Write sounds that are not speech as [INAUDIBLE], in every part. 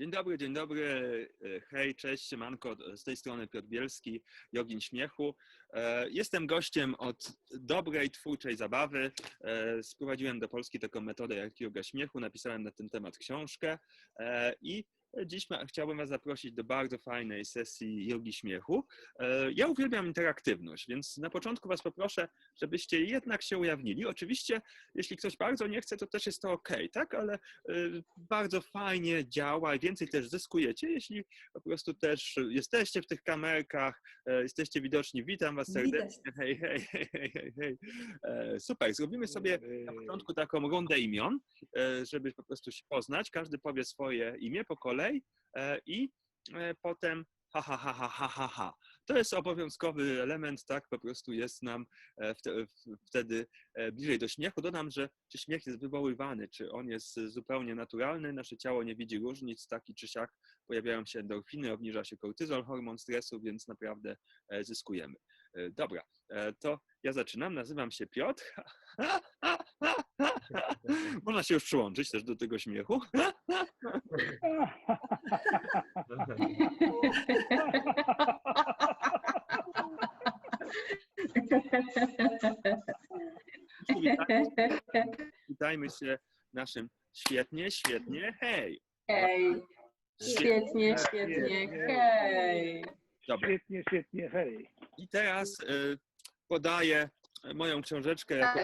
Dzień dobry, dzień dobry. E, Hej, cześć, siemanko. Z tej strony Piotr Bielski, Jogin Śmiechu. E, Jestem gościem od dobrej, twórczej zabawy. E, Sprowadziłem do Polski taką metodę jak yoga śmiechu. Napisałem na ten temat książkę i Dziś ma, chciałbym Was zaprosić do bardzo fajnej sesji jogi śmiechu. E, Ja uwielbiam interaktywność, więc na początku Was poproszę, żebyście jednak się ujawnili. Oczywiście, jeśli ktoś bardzo nie chce, to też jest to ok, tak? Ale y, bardzo fajnie działa i więcej też zyskujecie, jeśli po prostu też jesteście w tych kamerkach, e, jesteście widoczni. Witam Was serdecznie. Hej, hej, hej, hej, hej. E, Super, zrobimy sobie na początku taką rundę imion, e, żeby po prostu się poznać. Każdy powie swoje imię po kolei e, i e, potem ha, ha, ha, ha, ha, ha, ha. To jest obowiązkowy element, tak, po prostu jest nam e, wtedy bliżej do śmiechu. Dodam, że czy śmiech jest wywoływany, czy on jest zupełnie naturalny, nasze ciało nie widzi różnic, taki czy siak, pojawiają się endorfiny, obniża się kortyzol, hormon stresu, więc naprawdę zyskujemy. Dobra, to ja zaczynam, nazywam się Piotr. [LAUGHS] Można się już przyłączyć też do tego śmiechu. [LAUGHS] Witajmy, witajmy się naszym świetnie, świetnie, hej. Hej, świetnie, świetnie, hej. Dobra. Świetnie, świetnie, hej. I teraz e, podaję moją książeczkę jako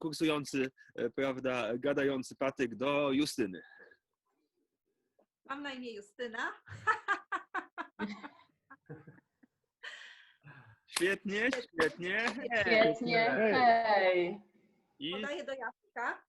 kursujący, e, prawda, gadający patyk do Justyny. Mam na imię Justyna. Świetnie, świetnie. Świetnie, hej. I Podaję do Jacka.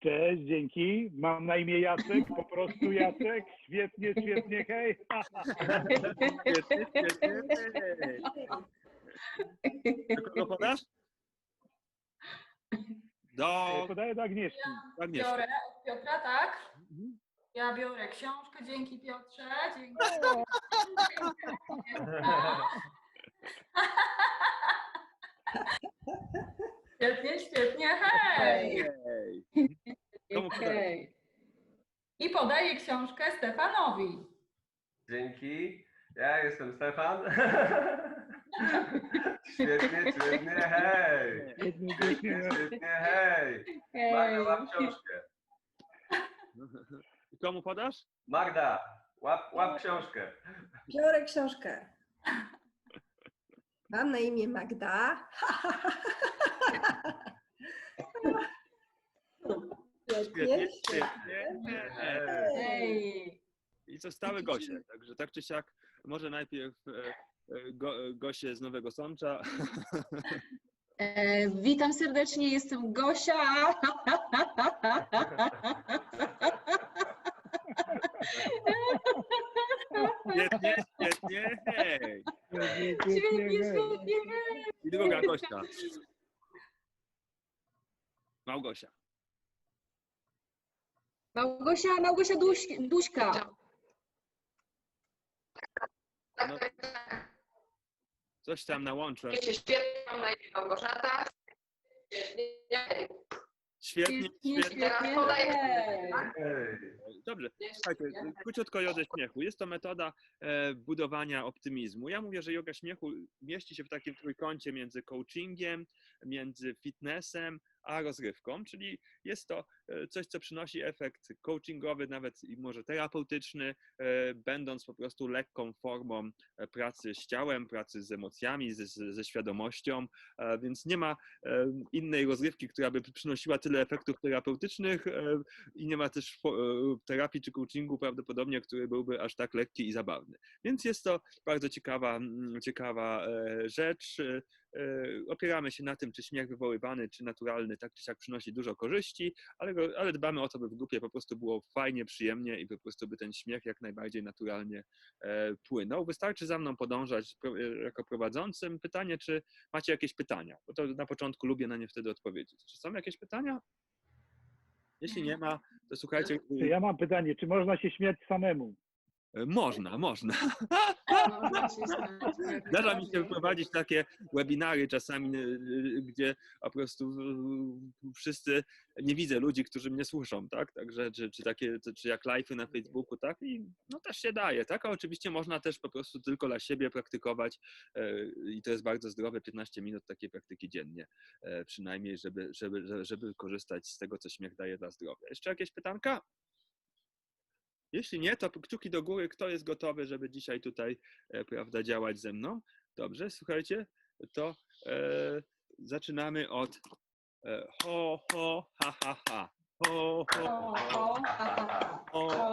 Cześć, dzięki. Mam na imię Jacek, po prostu Jacek. Świetnie, świetnie, hej. świetnie, świetnie. hej. Do kogo podasz? Do Podaję do Agnieszki. Agnieszki. Biorę od Piotra, tak? Mhm. Ja biorę książkę, dzięki Piotrze, dzięki. [LAUGHS] Świetnie, świetnie, hej. Hej. Komu podaję? Hej. I podaję książkę Stefanowi. Dzięki. Ja jestem Stefan. [LAUGHS] świetnie, świetnie, hej. Świetnie, Świetnie, hej. Magda, łap książkę. I Komu podasz? Magda, łap, łap książkę. Biorę książkę. Mam na imię Magda. Świetnie, Świetnie. I zostały Gosie. Także tak czy siak, może najpierw e, e, go, Gosie z Nowego Sącza. E, witam serdecznie, jestem Gosia. Świetnie, świetnie, hej. Świetnie, Świetnie, hej. I druga Gosia. Małgosia. Małgosia, Małgosia Duś, Duśka. No, coś tam na łącze. Świetnie, Małgorzata. Świetnie, Świetnie, świetnie. świetnie. Dobrze, słuchajcie, króciutko jodę śmiechu. Jest to metoda e, budowania optymizmu. Ja mówię, że yoga śmiechu mieści się w takim trójkącie między coachingiem, między fitnessem, a rozrywką, czyli jest to e, coś, co przynosi efekt coachingowy, nawet i może terapeutyczny, e, będąc po prostu lekką formą e, pracy z ciałem, pracy z emocjami, ze, ze- świadomością, więc nie ma innej rozrywki, która by przynosiła tyle efektów terapeutycznych i nie ma też terapii czy coachingu prawdopodobnie, który byłby aż tak lekki i zabawny. Więc jest to bardzo ciekawa, mm, ciekawa rzecz. E, Opieramy się na tym, czy śmiech wywoływany, czy naturalny, tak czy siak przynosi dużo korzyści, ale, ale dbamy o to, by w grupie po prostu było fajnie, przyjemnie i po prostu by ten śmiech jak najbardziej naturalnie e, płynął. Wystarczy za mną podążać e, jako prowadzącym. Pytanie, czy macie jakieś pytania? Bo to na początku lubię na nie wtedy odpowiedzieć. Czy są jakieś pytania? Jeśli nie ma, to słuchajcie. Ja mam pytanie, czy można się śmiać samemu? Można, można. [LAUGHS] [LAUGHS] Zdarza mi się prowadzić takie webinary czasami, y, y, gdzie po prostu y, wszyscy, nie widzę ludzi, którzy mnie słyszą, tak? Także, czy, czy takie, czy jak live'y na Facebooku, tak? I no też się daje, tak? A oczywiście można też po prostu tylko dla siebie praktykować i to jest bardzo zdrowe, 15 minut takiej praktyki dziennie, przynajmniej, żeby, żeby- żeby korzystać z tego, co śmiech daje dla zdrowia. Jeszcze jakieś pytanka? Jeśli nie, to kciuki do góry, kto jest gotowy, żeby dzisiaj tutaj, e, prawda, działać ze mną. Dobrze, słuchajcie, to e, zaczynamy od e, ho, ho, ha, ha, ha. Ho, ho, O, o, ha,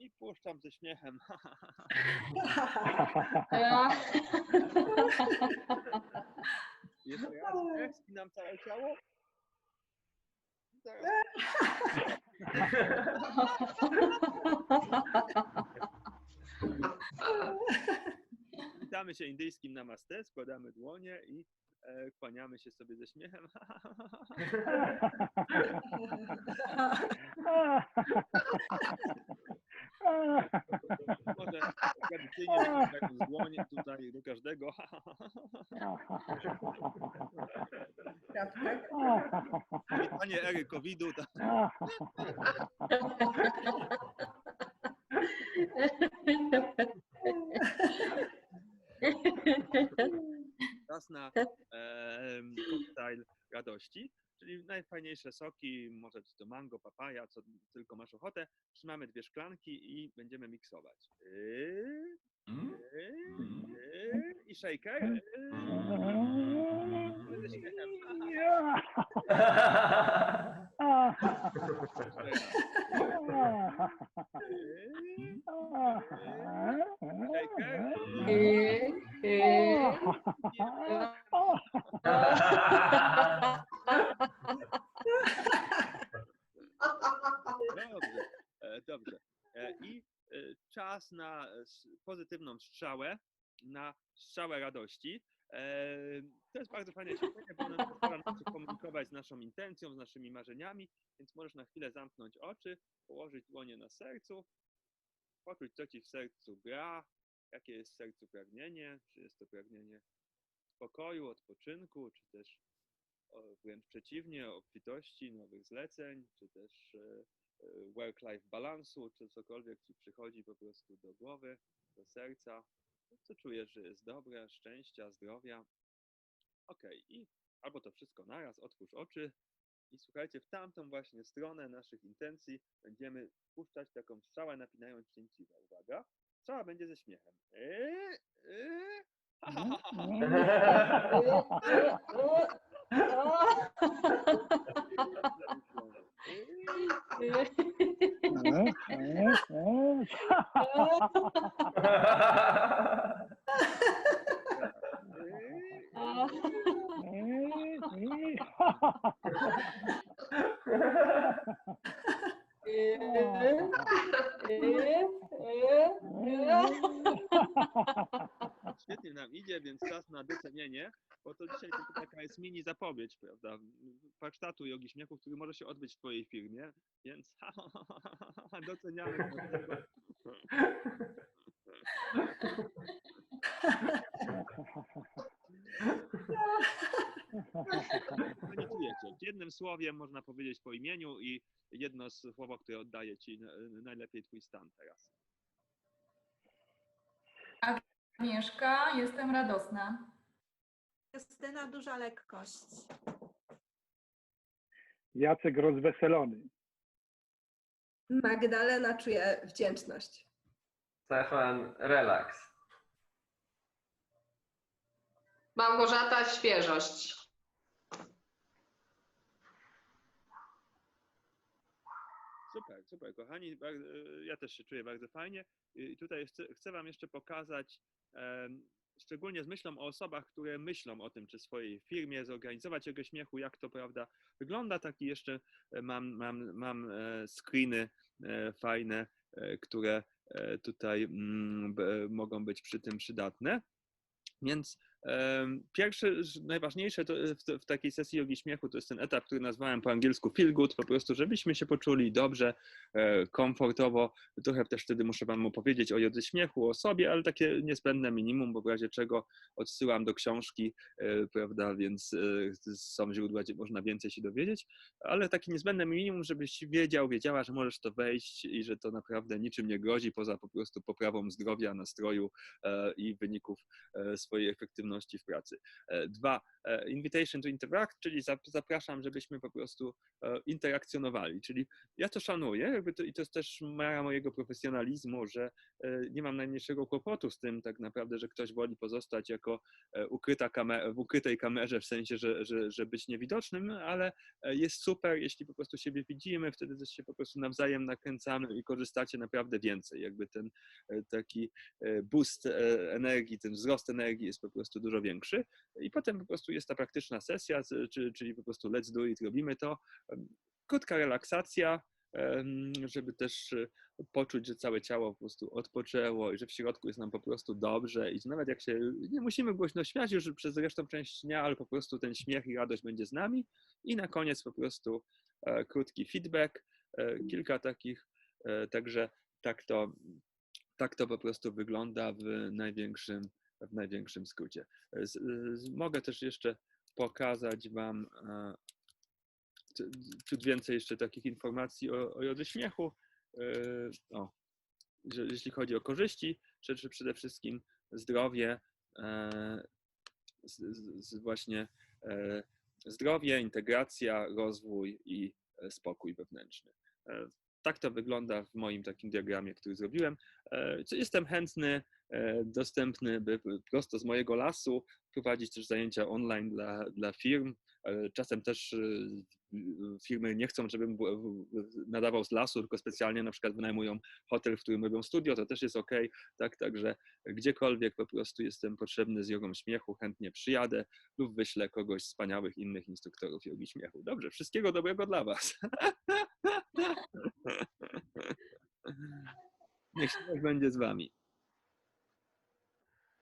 i puszczam ze śmiechem. Ja. [LAUGHS] Jeszcze raz, śmiech, spinam całe ciało. Zaraz. Witamy się indyjskim namaste, składamy dłonie i e, kłaniamy się sobie ze śmiechem. [LAUGHS] [LAUGHS] Może tradycyjnie [LAUGHS] taką dłoń tutaj do każdego. [LAUGHS] Panie Ery COVID-u, [LAUGHS] czas na em, koktajl radości, czyli najfajniejsze soki, może czy to mango, papaja, co tylko masz ochotę. Trzymamy dwie szklanki i będziemy miksować. Yy, Mm? yy, yy, I shaker. Yy, ze śmiechem. Yy, shaker. Hej, hej. Dobrze, e, dobrze. E, I e, czas na e, pozytywną strzałę, na strzałę radości. E, To jest bardzo fajne ćwiczenie, bo ono pozwala nam się komunikować z naszą intencją, z naszymi marzeniami, więc możesz na chwilę zamknąć oczy, położyć dłonie na sercu, poczuć, co ci w sercu gra, jakie jest w sercu pragnienie, czy jest to pragnienie spokoju, odpoczynku, czy też wręcz przeciwnie, obfitości, nowych zleceń, czy też e, e, work-life balansu, czy cokolwiek ci przychodzi po prostu do głowy, do serca, co czujesz, że jest dobre, szczęścia, zdrowia. Okej, i albo to wszystko naraz, otwórz oczy i słuchajcie, w tamtą właśnie stronę naszych intencji będziemy puszczać taką strzałę napinając cięciwe. Uwaga, strzała będzie ze śmiechem. Eee, eee. Eee, 네. Mini zapowiedź, prawda? Warsztatu jogi śmiechu, który może się odbyć w Twojej firmie, więc [LAUGHS] doceniamy każdego. [LAUGHS] Medytujecie. Jednym słowiem można powiedzieć po imieniu i jedno słowo, które oddaje Ci na- najlepiej Twój stan teraz. Agnieszka, jestem radosna. Justyna, duża lekkość. Jacek rozweselony. Magdalena czuje wdzięczność. Stefan, relaks. Małgorzata, świeżość. Super, super, kochani. Ja też się czuję bardzo fajnie. I tutaj chcę, chcę Wam jeszcze pokazać szczególnie z myślą o osobach, które myślą o tym, czy swojej firmie zorganizować jogo śmiechu, jak to prawda wygląda. Taki jeszcze e, mam, mam, mam e, screeny e, fajne, które tutaj mm, mogą być przy tym przydatne. Więc pierwsze, najważniejsze to w, takiej sesji jogi śmiechu to jest ten etap, który nazwałem po angielsku feel good, po prostu, żebyśmy się poczuli dobrze, e, komfortowo. Trochę też wtedy muszę Wam powiedzieć o jodze śmiechu, o sobie, ale takie niezbędne minimum, bo w razie czego odsyłam do książki, e, prawda, więc e, są źródła, gdzie można więcej się dowiedzieć, ale takie niezbędne minimum, żebyś wiedział, wiedziała, że możesz to wejść i że to naprawdę niczym nie grozi, poza po prostu poprawą zdrowia, nastroju e, i wyników e, swojej efektywności w pracy. E, Dwa, e, invitation to interact, czyli zap- zapraszam, żebyśmy po prostu e, interakcjonowali, czyli ja to szanuję to, i to jest też mara mojego profesjonalizmu, że nie mam najmniejszego kłopotu z tym tak naprawdę, że ktoś woli pozostać jako ukryta kamer- w ukrytej kamerze, w sensie, że, że, że być niewidocznym, ale jest super, jeśli po prostu siebie widzimy, wtedy też się po prostu nawzajem nakręcamy i korzystacie naprawdę więcej. Jakby ten taki boost energii, ten wzrost energii jest po prostu dużo większy. I potem po prostu jest ta praktyczna sesja, czyli po prostu let's do it, robimy to. Krótka relaksacja, żeby też e, poczuć, że całe ciało po prostu odpoczęło i że w środku jest nam po prostu dobrze i nawet jak się nie musimy głośno śmiać już przez resztą część dnia, ale po prostu ten śmiech i radość będzie z nami i na koniec po prostu e, krótki feedback, e, kilka takich, także tak to, tak to po prostu wygląda w największym, w największym skrócie. Z, z, mogę też jeszcze pokazać Wam e, ciut więcej jeszcze takich informacji o, o śmiechu. E, O, że jeśli chodzi o korzyści, rzeczy przede wszystkim zdrowie, e, z, z, właśnie zdrowie, integracja, rozwój i spokój wewnętrzny. Tak to wygląda w moim takim diagramie, który zrobiłem. Jestem chętny, dostępny, by prosto z mojego lasu prowadzić też zajęcia online dla, dla firm. E, Czasem też e, firmy nie chcą, żebym nadawał z lasu, tylko specjalnie na przykład wynajmują hotel, w którym robią studio, to też jest ok. Tak, także gdziekolwiek po prostu jestem potrzebny z jogą śmiechu, chętnie przyjadę lub wyślę kogoś z wspaniałych innych instruktorów jogi śmiechu. Dobrze, wszystkiego dobrego dla Was. [LAUGHS] Niech śmiech będzie z Wami.